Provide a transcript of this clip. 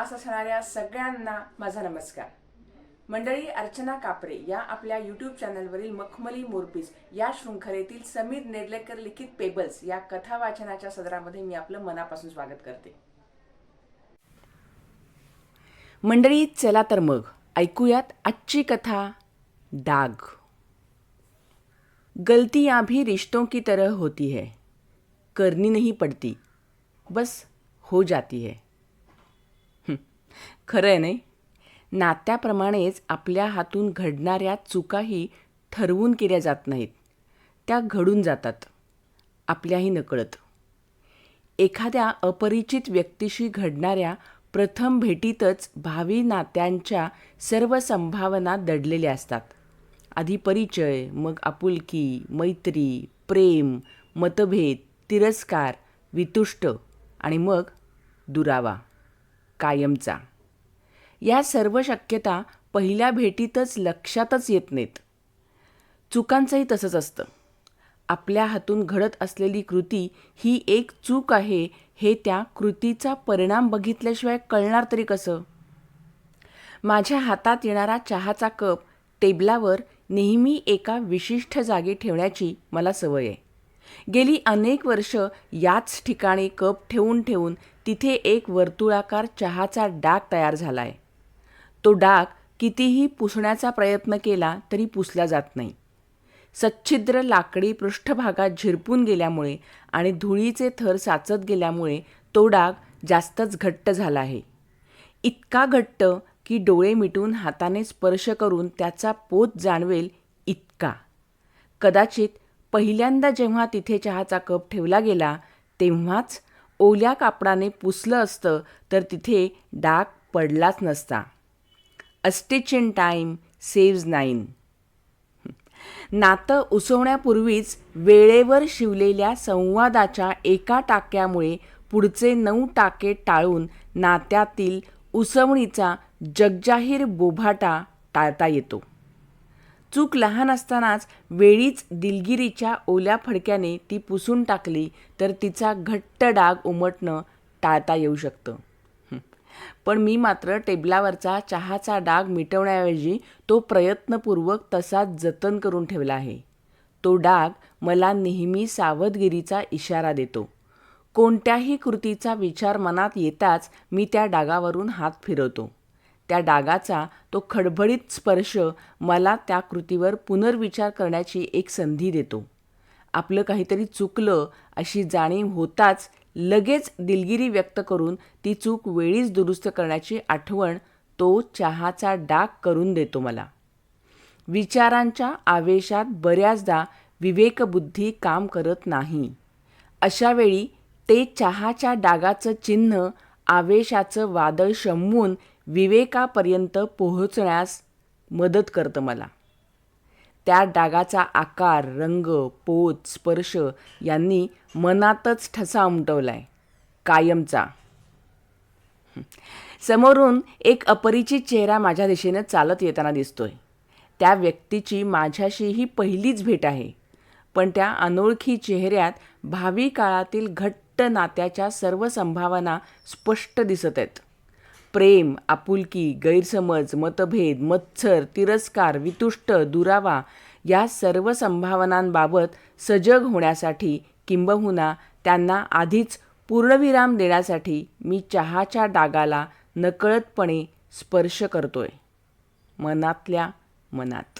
Class असणाऱ्या सगळ्यांना माझा नमस्कार. मंडळी अर्चना कापरे या आपल्या यूट्यूब चॅनलवरील मखमली मोरपीस या शृंखलेतील समीर नेडलेकर लिखित पेबल्स या कथा वाचनाच्या सदरामध्ये मी आपलं मनापासून स्वागत करते. मंडळी चला तर मग ऐकूयात आजची कथा डाग. गलतियां भी रिश्तों की तरह होती है. करनी नहीं पड़ती. बस हो जाती है. खरं आहे नाही? नात्याप्रमाणेच आपल्या हातून घडणाऱ्या चुकाही ठरवून केल्या जात नाहीत. त्या घडून जातात. आपल्याही नकळत. एखाद्या अपरिचित व्यक्तीशी घडणाऱ्या प्रथम भेटीतच भावी नात्यांच्या सर्व संभावना दडलेल्या असतात. आधी परिचय मग आपुलकी मैत्री प्रेम मतभेद तिरस्कार वितुष्ट आणि मग दुरावा. कायमचा. या सर्व शक्यता पहिल्या भेटीतच लक्षातच येत नाहीत. चुकांचंही तसंच असतं. आपल्या हातून घडत असलेली कृती ही एक चूक आहे हे त्या कृतीचा परिणाम बघितल्याशिवाय कळणार तरी कसं? माझ्या हातात येणारा चहाचा कप टेबलावर नेहमी एका विशिष्ट जागी ठेवण्याची मला सवय आहे. गेली अनेक वर्ष याच ठिकाणी कप ठेवून ठेवून तिथे एक वर्तुळाकार चहाचा डाग तयार झाला आहे तो डाग कितीही पुसण्याचा प्रयत्न केला तरी पुसला जात नाही. सच्छिद्र लाकडी पृष्ठभागात झिरपून गेल्यामुळे आणि धुळीचे थर साचत गेल्यामुळे तो डाग जास्तच घट्ट झाला आहे. इतका घट्ट की डोळे मिटून हाताने स्पर्श करून त्याचा पोत जाणवेल इतका. कदाचित पहिल्यांदा जेव्हा तिथे चहाचा कप ठेवला गेला तेव्हाच ओल्या कापडाने पुसलं असतं तर तिथे डाग पडलाच नसता. A stitch in time saves nine नातं उसवण्यापूर्वीच वेळेवर शिवलेल्या संवादाच्या एका टाक्यामुळे पुढचे नऊ टाके टाळून नात्यातील उसवणीचा जगजाहीर बोभाटा टाळता येतो. चूक लहान असतानाच वेळीच दिलगिरीच्या ओल्या फडक्याने ती पुसून टाकली तर तिचा घट्ट डाग उमटणं टाळता येऊ शकतं. पण मी मात्र टेबलावरचा चहाचा डाग मिटवण्याऐवजी तो प्रयत्नपूर्वक तसाच जतन करून ठेवला आहे. तो डाग मला नेहमी सावधगिरीचा इशारा देतो. कोणत्याही कृतीचा विचार मनात येताच मी त्या डागावरून हात फिरवतो. त्या डागाचा तो खडबडीत स्पर्श मला त्या कृतीवर पुनर्विचार करण्याची एक संधी देतो. आपलं काहीतरी चुकलं अशी जाणीव होताच लगेच दिलगिरी व्यक्त करून ती चूक वेळीच दुरुस्त करण्याची आठवण तो चहाचा डाग करून देतो मला. विचारांच्या आवेशात बऱ्याचदा विवेकबुद्धी काम करत नाही. अशावेळी ते चहाच्या डागाचं चिन्ह आवेशाचं वादळ शमवून विवेकापर्यंत पोहोचण्यास मदत करतं मला. त्या डागाचा आकार रंग पोत स्पर्श यांनी मनातच ठसा उमटवला आहे कायमचा. समोरून एक अपरिचित चेहरा माझ्या दिशेनं चालत येताना दिसतोय. त्या व्यक्तीची माझ्याशी ही पहिलीच भेट आहे. पण त्या अनोळखी चेहऱ्यात भावी काळातील घट्ट नात्याच्या सर्व संभावना स्पष्ट दिसत आहेत. प्रेम आपुलकी गैरसमज मतभेद मत्सर तिरस्कार वितुष्ट दुरावा या सर्व संभावनांबाबत सजग होण्यासाठी किंबहुना त्यांना आधीच पूर्णविराम देण्यासाठी मी चहाच्या डागाला नकळतपणे स्पर्श करतोय. मनातल्या मनात.